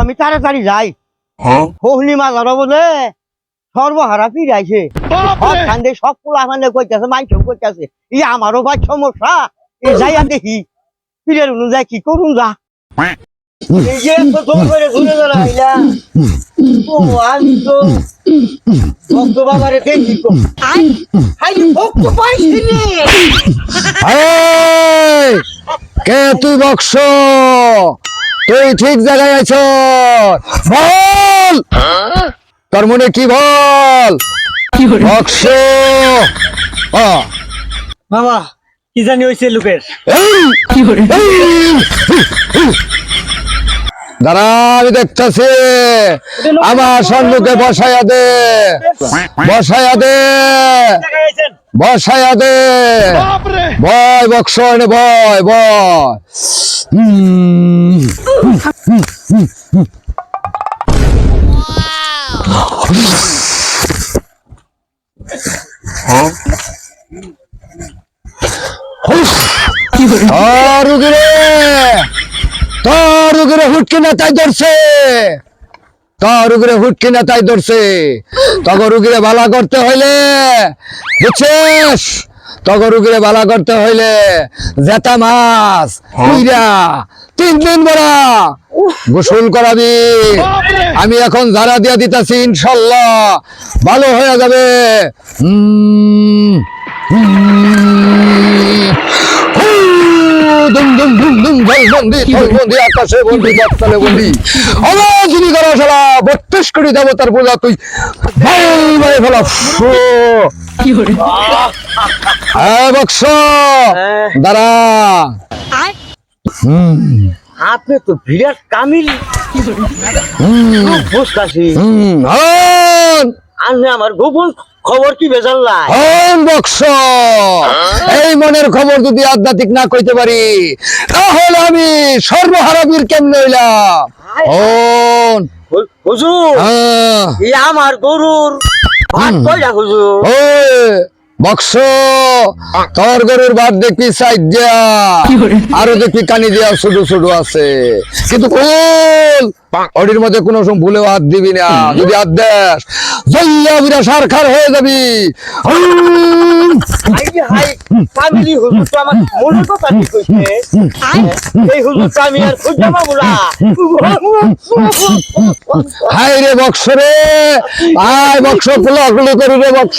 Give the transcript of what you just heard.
আমি তাড়াতাড়ি যাই। হহলি মাছ ধরা বলে সর্বহারা ফিরাইছে সব খান্দে সব পোলা মানে কইতাছে মাইসও কইতাছে ই আমারও ভাই সমস্যা এ যাইয়া দেখি ফিরে অনুযায়ী কি করুন যা। এই যে এত করে ঘুরে দাঁড়াইলা ও আমি তো ভক্ত বাবারে দেখি তো হাই ভক্ত পাইছি রে কে তুই বক্স? তুই ঠিক জায়গায় আছ বল তোর মনে কি বল বক্স বাবা কি জানি হইছে লোকের। এই, দাঁড়া আমি দেখতেছি আমার সম্মুখে বসাইয়া দে। বসাইয়া দে। বসাইয়া দে। বয় বক্স এনে বয় বয়। হুম, তোর উগরে হুটকি না তাই ধরছে। তোর উগরে হুটকি না তাই ধরছে। তগর উগরে বালা করতে হইলে বুঝছিস? তগর উগরে বালা করতে হইলে জেতা মাছ কুইরা তিন দিন বড়া গোসল করাবি। আমি এখন ঝাড়া দিয়া দিতাছি, ইনশাল্লাহ। ভালো হয়ে যাবে। হুম হুম বন্দি থল বন্দি আকাশে বন্দি বাতালে বন্দি। আওয়াজ শুনি করো শালা বত্রিশ কোটি দেবতার পূজা তুই ভাই ভাই ফেলা। হ্যাঁ বক্স। দাঁড়া। আপনি তো বিরাট কামিল। হুম। আপনি আমার গোপন খবর কি বেজাল্লাই হন বক্স। এই মনের খবর যদি আধ্যাত্মিক না কইতে পারি তাহলে আমি সর্বহারাবীর কেমনে হইলাম? হুজুর হ্যাঁ। আমার গরুর ভাত কইরা হুজুর। বক্স তোর গরুর ভাত দেখবি সাইড দিয়া আরও দেখবি কানি দিয়া ছোট ছোট আছে। কিন্তু কোল ওটির মধ্যে কোনো সময় ভুলেও হাত দিবি না। যদি হাত দেস জল্লা বিরা সারখার হয়ে যাবি। হাই রে বক্স রে আয় বক্স কুলি করি রে বক্স।